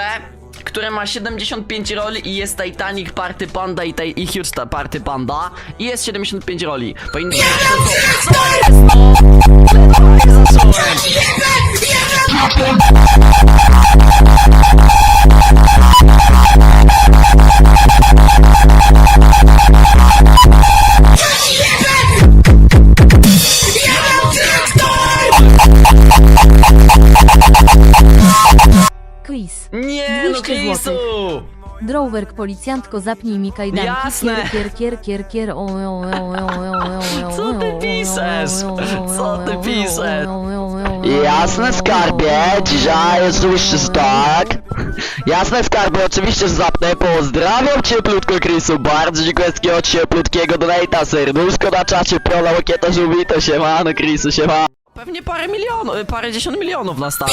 BMW, które ma 75 roli i jest Titanic Party Panda i, i Huge Party Panda i jest 75 roli. Powinno być... Quiz. Nie no 200 Krisu! Drowerk policjantko zapnij mi kajdanki. Jasne. Kier, kier, kier, kier, o, o, o, o, o, o, Co ty piszesz? Co ty piszesz? Jasne skarbie, dzisiaj jest dłuższy tak. Jasne skarbie, oczywiście że zapnę. Pozdrawiam cieplutko Chrisu, bardzo dziękuję z takiego cieplutkiego donata, serduszko na czacie, prola łokieta żółwito, siemano Chrisu, siemano. Pewnie parę milionów, y, parę dziesiąt milionów na start.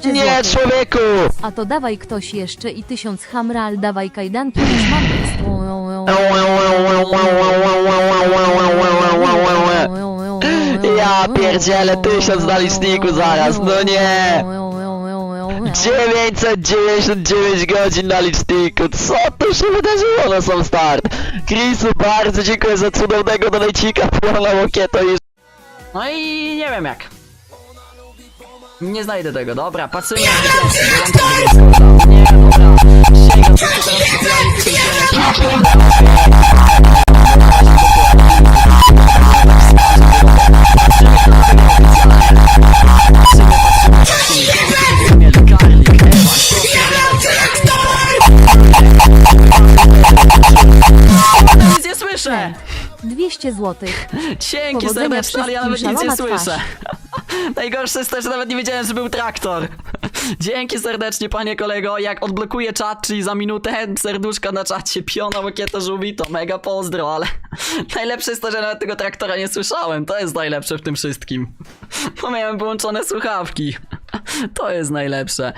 200 Nie złotych. człowieku! A to dawaj ktoś jeszcze i tysiąc hamral, dawaj kajdanki, już mam Ja pierdzielę, tysiąc na liczniku zaraz, no nie! 999 godzin na liczniku, co tu się wydarzyło na sam start? Chrisu, bardzo dziękuję za cudownego donajcika, prola łokieto i No i nie wiem jak. Nie znajdę tego, dobra, patrzymy na Discorda. Nie, dobra. Sięgam tylko teraz specjalnie Nic nie słyszę! 200 złotych. Dzięki Powodzenia serdeczne, ale ja nawet wszystkim, nic nie szalona słyszę. Najgorsze jest to, że nawet nie wiedziałem, że był traktor. Dzięki serdecznie, panie kolego. Jak odblokuję czat, czyli za minutę serduszka na czacie, piona, łokieta, żółwito, mega pozdro, ale najlepsze jest to, że nawet tego traktora nie słyszałem. To jest najlepsze w tym wszystkim. Bo miałem wyłączone słuchawki. To jest najlepsze.